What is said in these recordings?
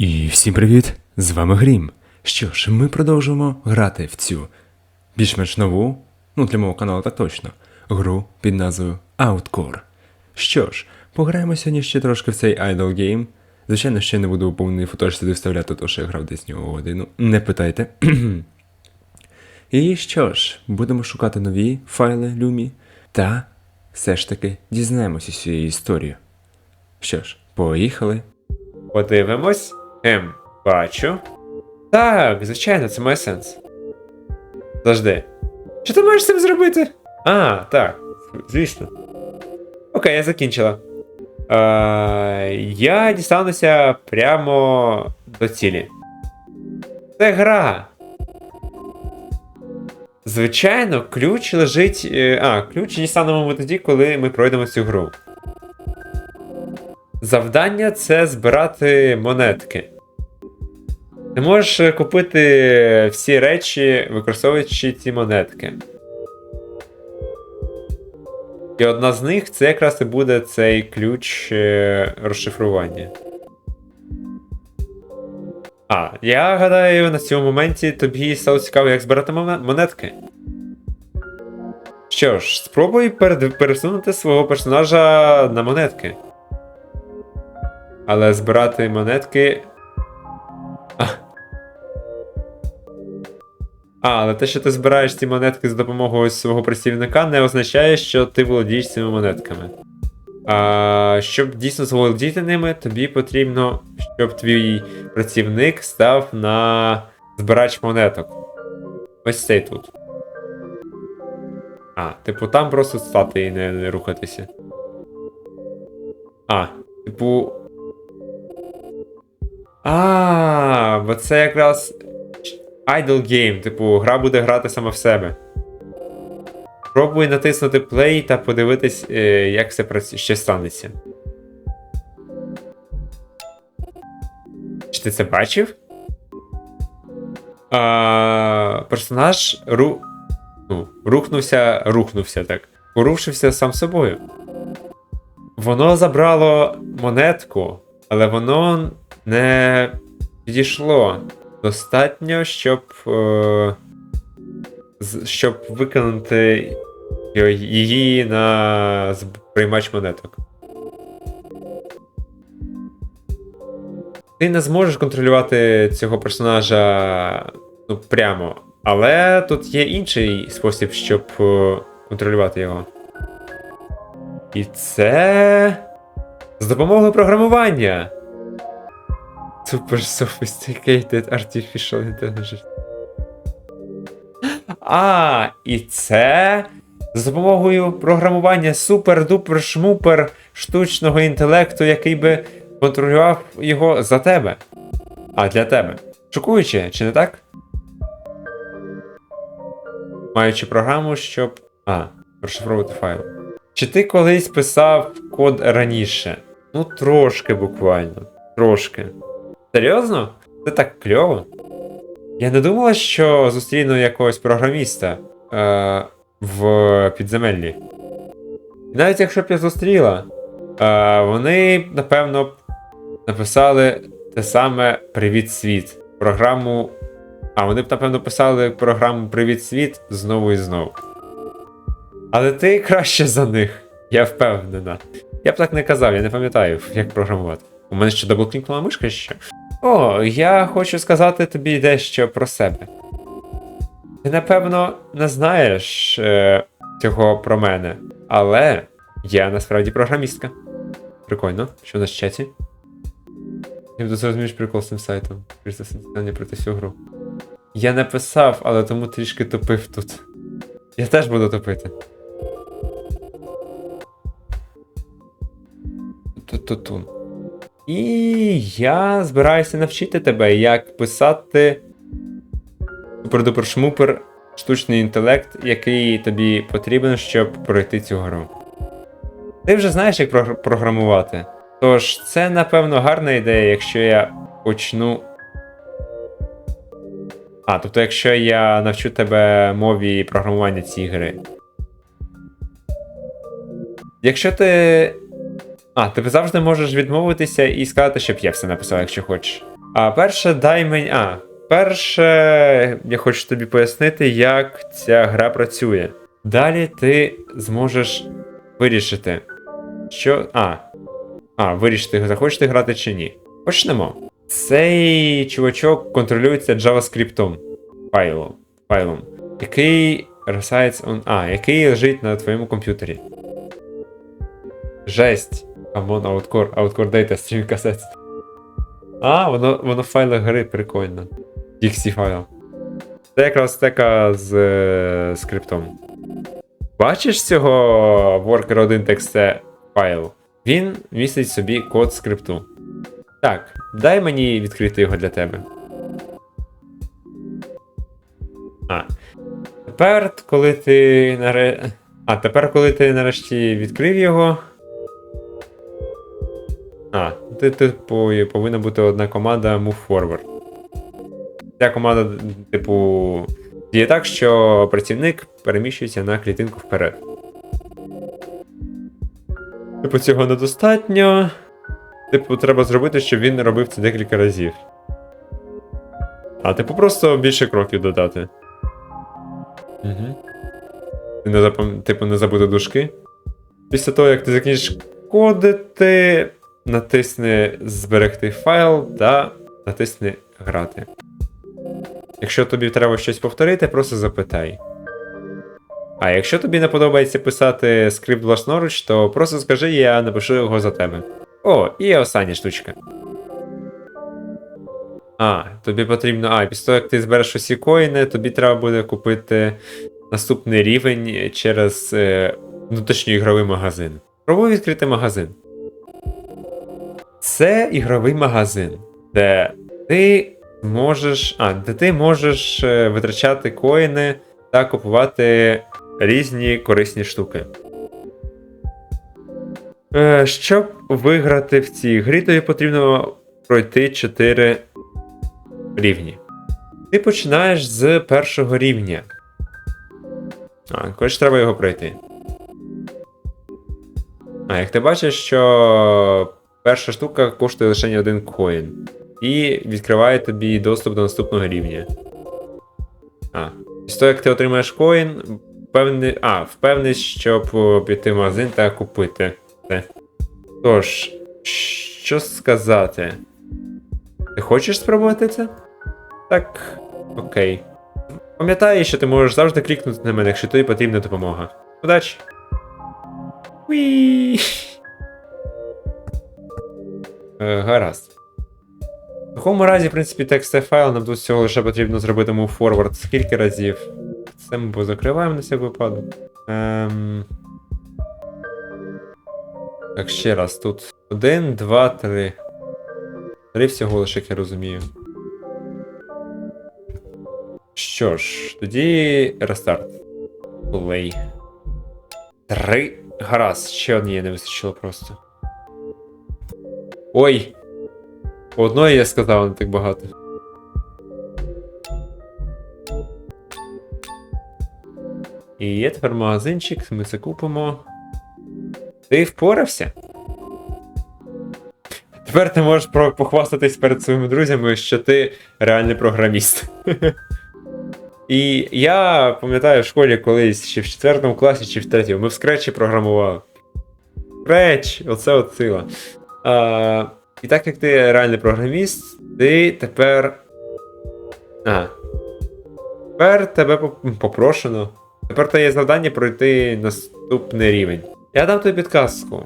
І всім привіт! З вами Грім. Що ж, ми продовжуємо грати в цю більш-менш нову, ну для мого каналу так точно, гру під назвою Outcore. Що ж, пограємо сьогодні ще трошки в цей Idle Game. Звичайно, ще не буду повний футаж сюди вставляти, тому що я грав десь нього годину. Не питайте. І що ж, будемо шукати нові файли Люмі та все ж таки дізнаємося цієї історії. Що ж, поїхали. Подивимось. Ем, бачу. Так, звичайно, це має сенс. Завжди. Що ти маєш з цим зробити? А, так, звісно. Окей, я закінчила. Е, я дістануся прямо до цілі. Це гра. Звичайно, ключ лежить. е, А, ключ дістанемо ми тоді, коли ми пройдемо цю гру. Завдання це збирати монетки. Ти можеш е, купити всі речі, використовуючи ці монетки. І одна з них це якраз і буде цей ключ е, розшифрування. А, я гадаю, на цьому моменті тобі стало цікаво, як збирати монетки. Що ж, спробуй пересунути свого персонажа на монетки. Але збирати монетки. А. А, але те, що ти збираєш ці монетки за допомогою свого працівника, не означає, що ти володієш цими монетками. А, щоб дійсно заволодіти ними, тобі потрібно, щоб твій працівник став на збирач монеток. Ось цей тут. А, типу, там просто стати і не, рухатися. А, типу. А, бо це якраз idle game, типу, гра буде грати сама в себе. Пробуй натиснути play та подивитись, е, як все ще станеться. Чи ти це бачив? А, персонаж ру... ну, рухнувся, рухнувся так. Порушився сам собою. Воно забрало монетку, але воно не підійшло достатньо, щоб. Е, щоб виконати її на приймач монеток. Ти не зможеш контролювати цього персонажа ну, прямо. Але тут є інший спосіб, щоб е, контролювати його. І це. З допомогою програмування. Super Sophisticated Artificial Intelligence. А, і це з допомогою програмування супер-дупер-шмупер штучного інтелекту, який би контролював його за тебе. А для тебе. Шокуюче, чи не так? Маючи програму, щоб. А, розшифровувати файл. Чи ти колись писав код раніше? Ну, трошки буквально. Трошки. Серйозно? Це так кльово. Я не думала, що зустріну якогось програміста е, в підземеллі. І навіть якщо б я зустріла, е, вони, напевно, б написали те саме Привіт світ. Програму. А, вони б, напевно, писали програму Привіт світ знову і знову. Але ти краще за них, я впевнена. Я б так не казав, я не пам'ятаю, як програмувати. У мене ще даблклікнула мишка ще. О, я хочу сказати тобі дещо про себе. Ти, напевно, не знаєш е, цього про мене, але я насправді програмістка. Прикольно, що в нас в чаті. Я буду зрозумієш прикол з цим сайтом. Присоединення проти всю гру. Я не писав, але тому трішки тупив тут. Я теж буду тупити. Ту-ту-тун. І я збираюся навчити тебе, як писати супер-дупер-шмупер штучний інтелект, який тобі потрібен, щоб пройти цю гру. Ти вже знаєш, як прогр- програмувати. Тож це, напевно, гарна ідея, якщо я почну. А, тобто, якщо я навчу тебе мові програмування цієї гри. Якщо ти. А, ти завжди можеш відмовитися і сказати, щоб я все написав, якщо хочеш. А перше, дай мені. А, перше, я хочу тобі пояснити, як ця гра працює. Далі ти зможеш вирішити, що. А. А, вирішити, захочете грати чи ні. Почнемо. Цей чувачок контролюється JavaScript файлом, файлом який on. А, який лежить на твоєму комп'ютері. Жесть. Amon Outcore, Outcore Data Stream Cassettes. А, воно, воно в файлах гри прикольно. DXC файл. Це якраз стека з е, скриптом. Бачиш цього worker 1 txt файл? Він містить собі код скрипту. Так, дай мені відкрити його для тебе. А. Тепер, коли ти наре... А, тепер, коли ти нарешті відкрив його. А, ти, типу, повинна бути одна команда Move Forward. Ця команда, типу, діє так, що працівник переміщується на клітинку вперед. Типу, цього недостатньо. Типу, треба зробити, щоб він робив це декілька разів. А, типу, просто більше кроків додати. Угу. Не запам... Типу, не забути дужки. Після того, як ти закінчиш кодити, натисни зберегти файл та натисни грати. Якщо тобі треба щось повторити, просто запитай. А якщо тобі не подобається писати скрипт власноруч, то просто скажи, я напишу його за тебе. О, і остання штучка. А, тобі потрібно. А, після того, як ти збереш усі коїни, тобі треба буде купити наступний рівень через е, внутрішньоігровий магазин. Пробуй відкрити магазин. Це ігровий магазин, де ти можеш. А, де ти можеш е, витрачати коїни та купувати різні корисні штуки. Е, щоб виграти в цій грі, тобі потрібно пройти 4 рівні. Ти починаєш з першого рівня. А, коротше, треба його пройти. А, як ти бачиш, що перша штука коштує лише один коін. І відкриває тобі доступ до наступного рівня. А. Після того, як ти отримаєш коін, впевнений. А, впевнений, щоб піти в магазин та купити це. Тож, що сказати? Ти хочеш спробувати це? Так, окей. Пам'ятай, що ти можеш завжди клікнути на мене, якщо тобі потрібна допомога. Удачі! Уі! Е, гаразд. В такому разі, в принципі, текст файл нам тут всього лише потрібно зробити move forward скільки разів. Це ми позакриваємо на всяк випадок. Ем... Так, ще раз, тут. Один, два, три. Три всього лише, як я розумію. Що ж, тоді рестарт. Плей. Три. Гаразд, ще однієї не вистачило просто. Ой! Одної я сказав, не так багато. І є тепер магазинчик, ми це купимо. Ти впорався? Тепер ти можеш похвастатись перед своїми друзями, що ти реальний програміст. І я пам'ятаю в школі колись, чи в 4 класі, чи в 3, ми в скретчі програмували. Скретч, оце от сила. А, і так як ти реальний програміст, ти тепер. А. Тепер тебе попрошено. Тепер то є завдання пройти наступний рівень. Я дам тобі підказку.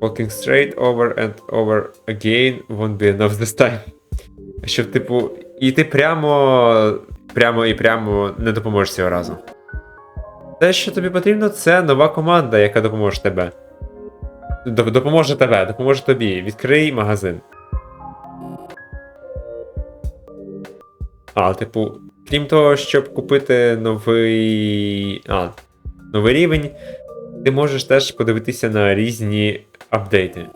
Walking straight over and over again won't be enough this time. Щоб, типу, іти прямо, прямо і прямо не допоможеш цього разу. Те, що тобі потрібно, це нова команда, яка допоможе тебе. Доп- Допоможе тебе, допоможе тобі. Відкрий магазин. А, типу, крім того, щоб купити новий. А, новий рівень, ти можеш теж подивитися на різні апдейти.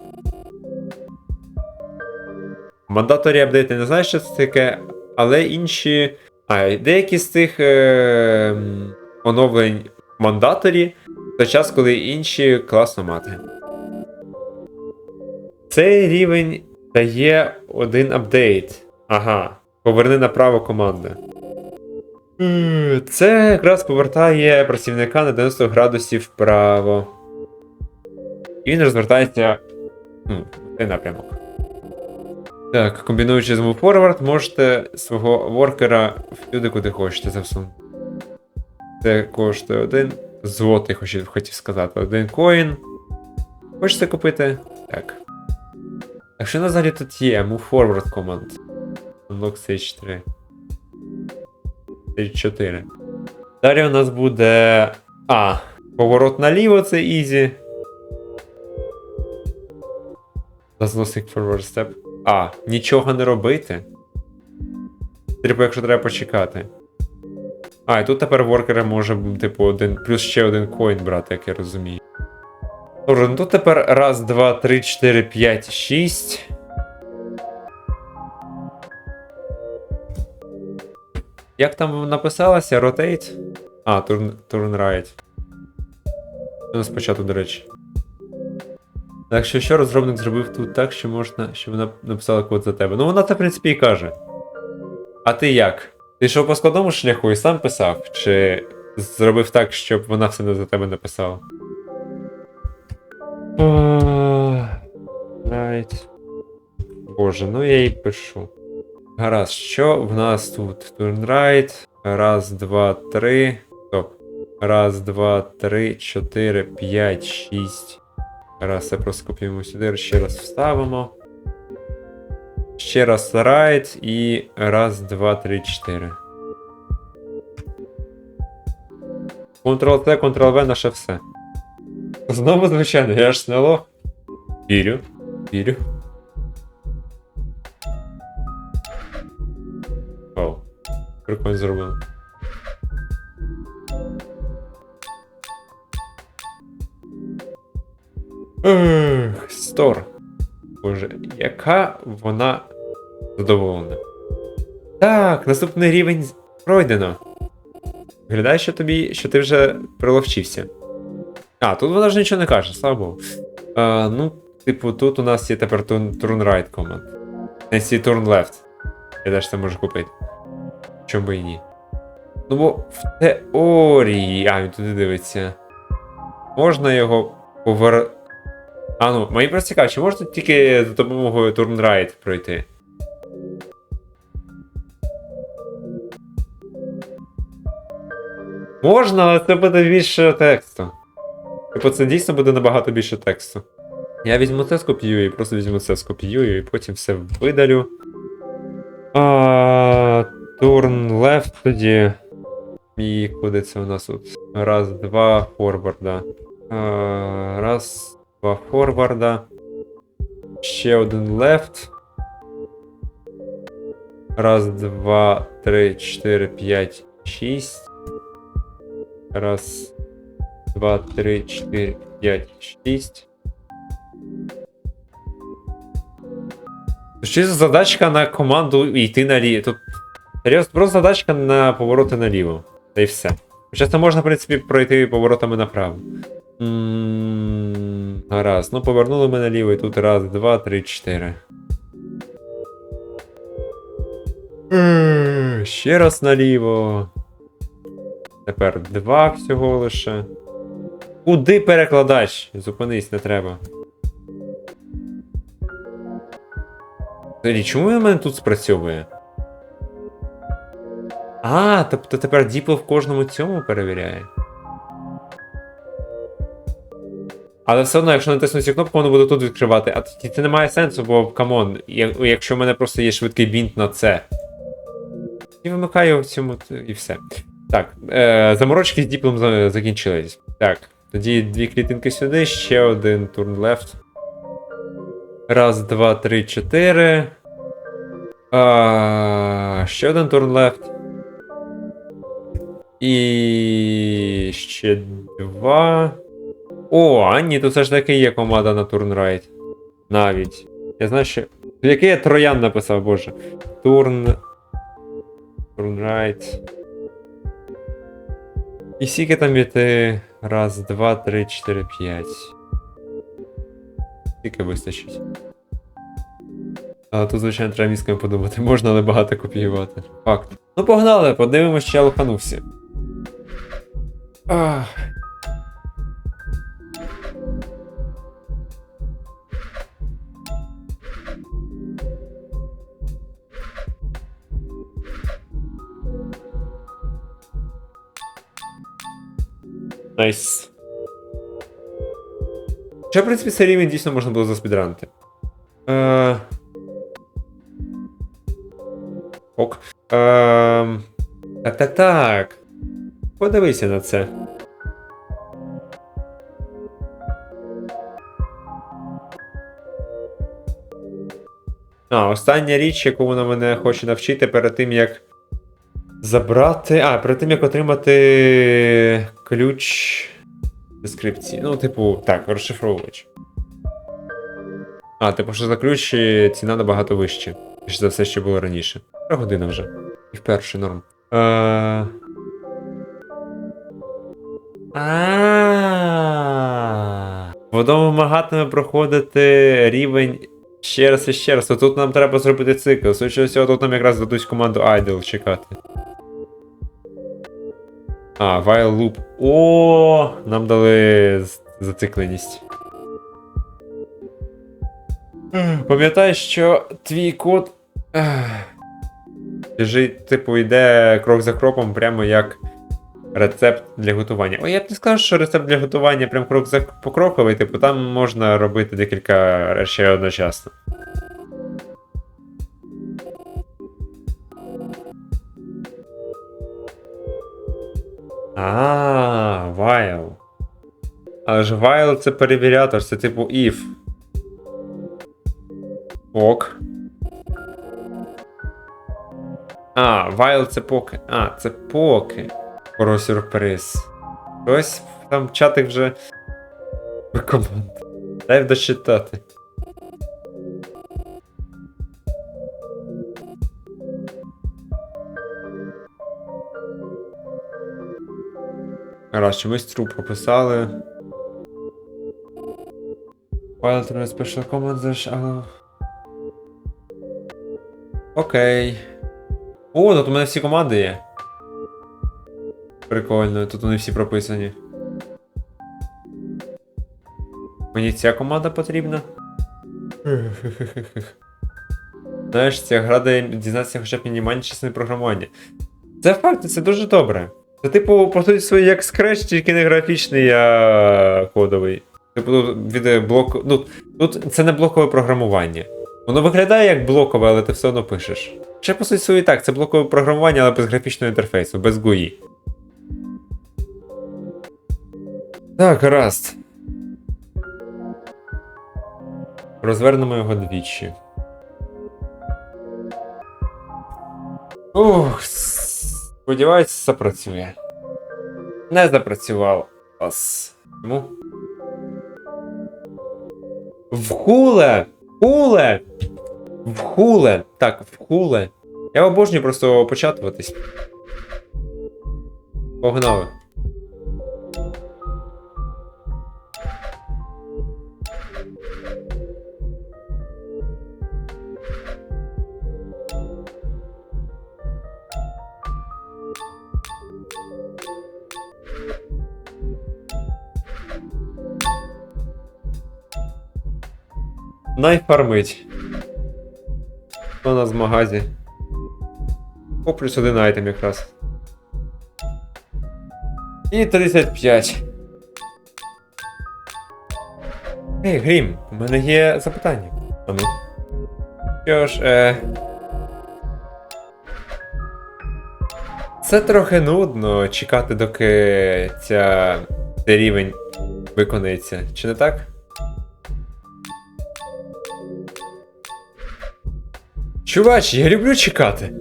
Мандаторі апдейти не знаю, що це таке, але інші. А, деякі з цих е... оновлень мандаторі в час, коли інші класно мати. Цей рівень дає один апдейт. Ага. Поверни направо команди. Це якраз повертає працівника на 90 градусів вправо. І він розвертається в цей напрямок. Так, комбінуючи з Move Forward, можете свого воркера всюди, куди хочете засунути. Це коштує один злотий, хотів сказати, один коін. Хочете купити? Так. Так що у тут є? Move Forward команд. Unlock Stage 3. Stage 4. Далі у нас буде. А. Поворот наліво це easy. Does forward step. А, нічого не робити. Типу, якщо треба почекати. А, і тут тепер воркери може, типу, один, плюс ще один коін брати, як я розумію. Добре, ну тут тепер раз, два, три, чотири, п'ять, шість. Як там написалося? Rotate? А, turn, turn right. Ну, спочатку, до речі. Так що що розробник зробив тут так, що можна, щоб вона написала код за тебе. Ну вона це, в принципі, і каже. А ти як? Ти йшов по складному шляху і сам писав? Чи зробив так, щоб вона все за тебе написала? Right. Боже, ну я їй пишу. Гаразд, що в нас тут? Right. Раз, два, три. Стоп. Раз, два, три, чотири, п'ять, шість. Раз, це просто копіюємо сюди, ще раз вставимо. Ще раз right і раз, два, три, чотири. Ctrl-C, Ctrl-V наше все. Знову, звичайно, я ж лох. Вірю. Вірю. Оу. Прикольно зробили. Ех, Стор. Боже, яка вона задоволена. Так, наступний рівень пройдено. Виглядає, що тобі, що ти вже приловчився. А, тут вона ж нічого не каже, слава Богу. А, ну, типу, тут у нас є тепер turn, right команд. Не сі turn left. Я теж це можу купити. Чому би і ні. Ну бо в теорії. А, він туди дивиться. Можна його повер. А ну, мені просто цікаво, чи можна тільки за допомогою turn right пройти? Можна, але це буде більше тексту. Типу, це дійсно буде набагато більше тексту. Я візьму це скопіюю і просто візьму це скопіюю і потім все видалю. А, turn left тоді. І куди це у нас тут? Раз, два, форварда. А, раз, два форварда. Ще один left. Раз, два, три, чотири, п'ять, шість. Раз, два, три, чотири, п'ять, шість. Що це задачка на команду йти наліво. Тут серйозно, просто задачка на повороти наліво. Та й все. Хоча це можна, в принципі, пройти поворотами направо. М, Гаразд. Ну, повернули ми наліво, і тут раз, два, три, чотири. Ще раз наліво. Тепер два всього лише. Куди перекладач? Зупинись, не треба. Чому у мене тут спрацьовує? А, тобто тепер Діпло в кожному цьому перевіряє. Але все одно, якщо натисну цю кнопку, воно буде тут відкривати. А тоді це не має сенсу, бо камон, якщо в мене просто є швидкий бінт на це. І вимикаю в цьому і все. Так, е, заморочки з діплом закінчились. Так, тоді дві клітинки сюди, ще один turn left. Раз, два, три, чотири. А, ще один turn left. І ще два. О, а ні, тут все ж таки є команда на right. Навіть. Я знаю, що. Який я троян написав, боже. Turn right. І скільки там іти? Раз, два, три, чотири, п'ять. Скільки вистачить? Але тут, звичайно, треба мізками подумати. Можна, але багато копіювати. Факт. Ну, погнали, подивимось, чи я лоханувся. Ах. Найс. Ще, в принципі, цей рівень дійсно можна було заспідранити. Е... Ок. Е... Так, так, так. Подивися на це. А, остання річ, яку вона мене хоче навчити перед тим, як забрати. А, перед тим, як отримати ключ дескрипції. Ну, типу, так, розшифровувач. А, типу, що за ключ ціна набагато вища, ніж за все, що було раніше. Три година вже. І вперше норм. Е... А. Воно вимагатиме проходити рівень ще раз і ще раз. Тут нам треба зробити цикл. Судячи всього, тут нам якраз дадуть команду Idle чекати. А, while loop. О, нам дали зацикленість. Пам'ятай, що твій код. ех, Біжить, типу, йде крок за кроком, прямо як рецепт для готування. О, я б не сказав, що рецепт для готування прям крок за покроковий, типу, там можна робити декілька речей одночасно. А, while. Але ж while це перевірятор, це типу if. Ок. А, while це поки. А, це поки. Про сюрприз. Ось там чатик вже. команд. Дай дочитати. Раз, чомусь труп прописали. While through special command dash allow. Окей. О, тут у мене всі команди є. Прикольно, тут вони всі прописані. Мені ця команда потрібна. Знаєш, ця гра дає дізнатися хоча б мінімальні частини програмування. Це факт, це дуже добре. Це, типу, по суті своїй як Scratch, тільки не графічний, а кодовий. Типу, тут від блок. Ну, тут це не блокове програмування. Воно виглядає як блокове, але ти все одно пишеш. Ще по суті своїй так, це блокове програмування, але без графічного інтерфейсу, без GUI. Так, гаразд. Розвернемо його двічі. Ух, сподіваюсь, запрацює. Не запрацював. Ас. Чому? Вхуле! Вхуле! Вхуле! Так, вхуле. Я обожнюю просто початуватись. Погнали. Найфармить. Хто у нас в магазі? О, плюс один айтем якраз. І 35. Ей, Грім, у мене є запитання. А ну. Що ж, е. Це трохи нудно чекати, доки ця цей рівень виконається. Чи не так? Чувач, я люблю чекати.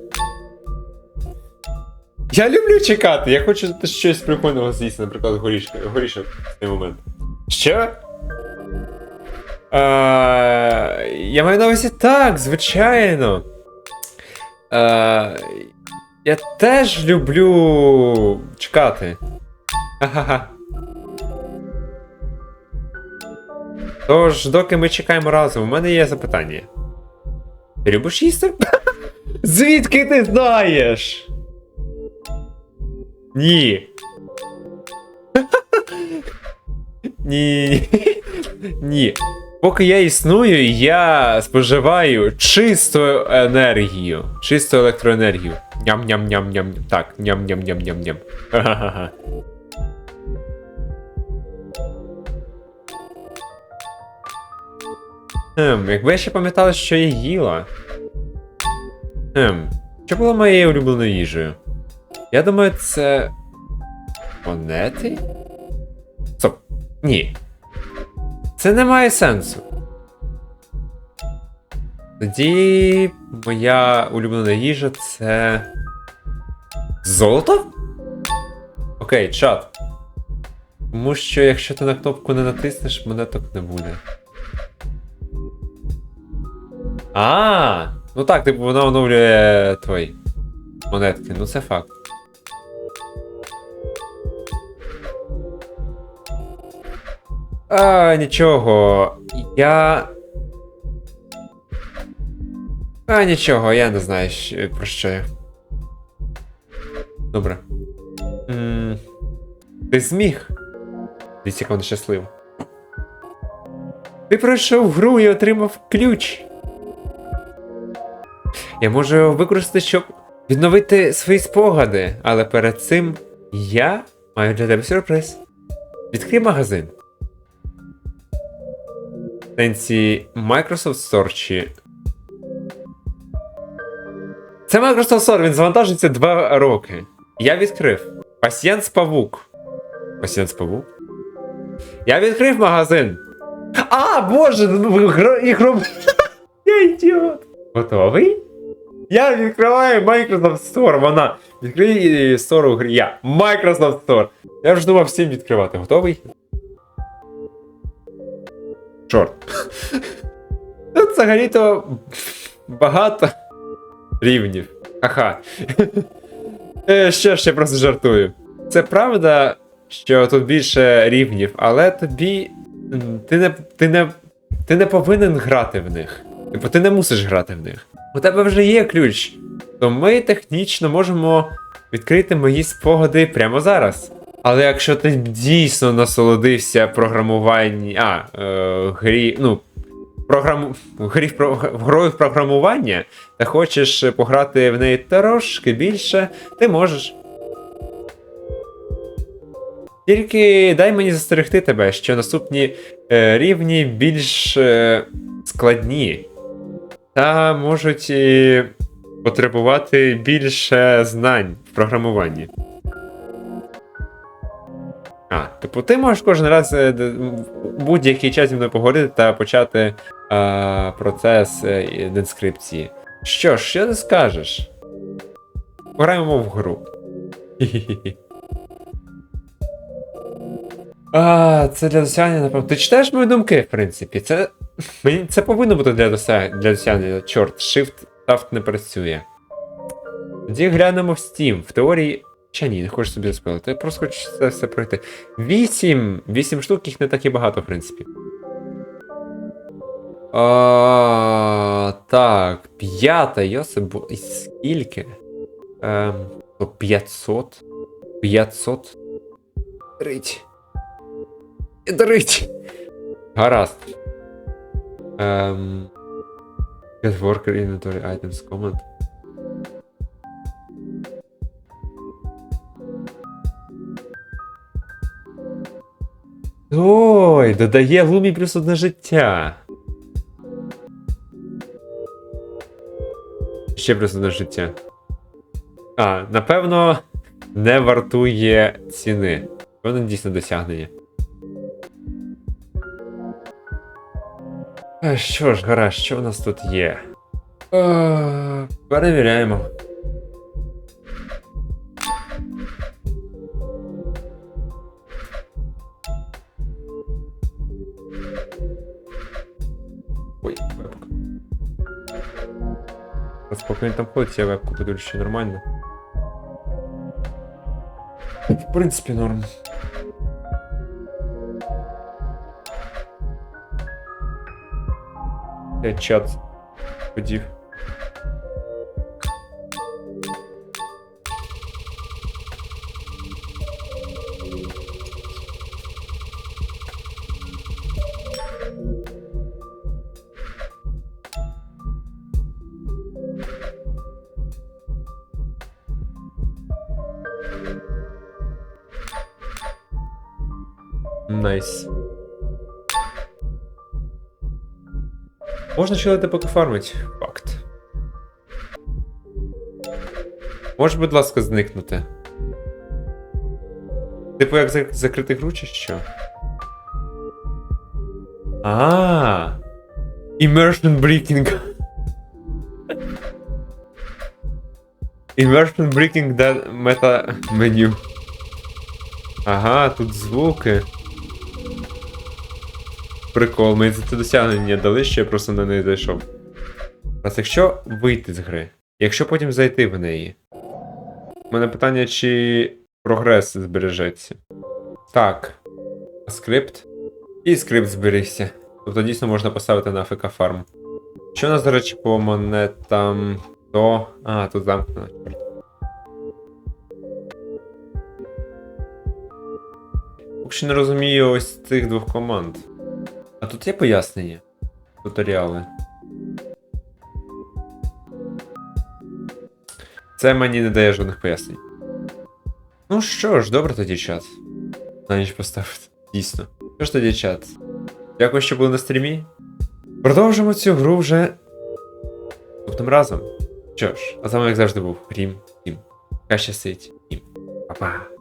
Я люблю чекати. Я хочу щось прикольного з'їсти, наприклад, горішки. Горішок в цей момент. Що? А, я маю на увазі так, звичайно. А, я теж люблю чекати. Ха-ха-ха. Тож, доки ми чекаємо разом, у мене є запитання. Любиш їсти? Звідки ти знаєш? Ні. Ні. Ні. Поки я існую, я споживаю чисту енергію. Чисту електроенергію. Ням-ням-ням-ням. Так, ням-ням-ням-ням-ням. Ем, якби я ще пам'ятала, що я їла. Ем, що було моєю улюбленою їжею? Я думаю, це. Монети? Стоп. Ні. Це не має сенсу. Тоді моя улюблена їжа це. Золото? Окей, чат. Тому що якщо ти на кнопку не натиснеш, монеток не буде. А, ну так, типу вона оновлює твої монетки, ну це факт. А, нічого. Я. А, нічого, я не знаю, про що я. Добре. м ти зміг. Дивіться, як вона щаслива. Ти пройшов гру і отримав ключ. Я можу його використати, щоб відновити свої спогади, але перед цим я маю для тебе сюрприз. Відкрий магазин. Сенсі Microsoft Store чи. Це Microsoft Store, він завантажується 2 роки. Я відкрив. Пасьянс Павук. Пасьянс Павук? Я відкрив магазин. А, боже, ну, гро- їх. Я ідіот. Готовий? Я відкриваю Microsoft Store. Вона відкриє Store у грі. Я. Microsoft Store. Я вже думав всім відкривати. Готовий? Чорт. Тут взагалі-то багато рівнів. Ага. Е, Що ж, я просто жартую. Це правда, що тут більше рівнів, але тобі. Ти не, ти не, ти не повинен грати в них. Типу, ти не мусиш грати в них. У тебе вже є ключ, то ми технічно можемо відкрити мої спогади прямо зараз. Але якщо ти дійсно насолодився програмуванні. А, е, грі. Ну. Програму... Грі в грою в програмування, та хочеш пограти в неї трошки більше, ти можеш. Тільки дай мені застерегти тебе, що наступні е, рівні більш е, складні та можуть потребувати більше знань в програмуванні. А, типу, ти можеш кожен раз е, будь-який час зі мною поговорити та почати е, процес е, дескрипції. Що ж, що ти скажеш? Пограємо в гру. Хі-хі-хі. А, це для досягнення, напевно. Ти читаєш мої думки, в принципі. Це. Мені це повинно бути для досягнення. Для досягнення. Чорт, Shift Taft не працює. Тоді глянемо в Steam. В теорії. Чи ні, не хочу собі заспелити. Я просто хочу це все пройти. Вісім! Вісім штук, їх не так і багато, в принципі. А, так, п'ята, Йосип, і скільки? Ем, 500. 500. Трить. Трить. Гаразд. Ем. Get worker inventory items command. Ой, додає Лумі плюс одне життя. Ще плюс одне життя. А, напевно, не вартує ціни. Воно дійсно досягнення. А, Що ж, гаразд, що в нас тут є? Е, Перевіряємо. Ой, вебка. Раз поки він там ходить, я вебку подивлюсь, що нормально. В принципі, норм. Я чат подів. Найс. Nice. Можна чилити, поки фармить. Факт. Можеш, будь ласка, зникнути. Типу, як зак- закрити гру чи що? А. Immersion breaking. Immersion breaking that мета меню. Ага, тут звуки. Прикол, мені за це досягнення дали, що я просто на неї зайшов. Раз якщо вийти з гри, якщо потім зайти в неї. У мене питання, чи прогрес збережеться. Так. Скрипт. І скрипт зберігся. Тобто дійсно можна поставити на АФК фарм. Що у нас, до речі, по монетам? То. А, тут замкнено. Поки що не розумію ось цих двох команд. А тут є пояснення? Туторіали. Це мені не дає жодних пояснень. Ну що ж, добре тоді чат. На ніч поставити. Дійсно. Що ж тоді чат? Дякую, що були на стрімі. Продовжимо цю гру вже наступним разом. Що ж, а вами, як завжди, був Грім. Всім. Хай щастить. Па-па.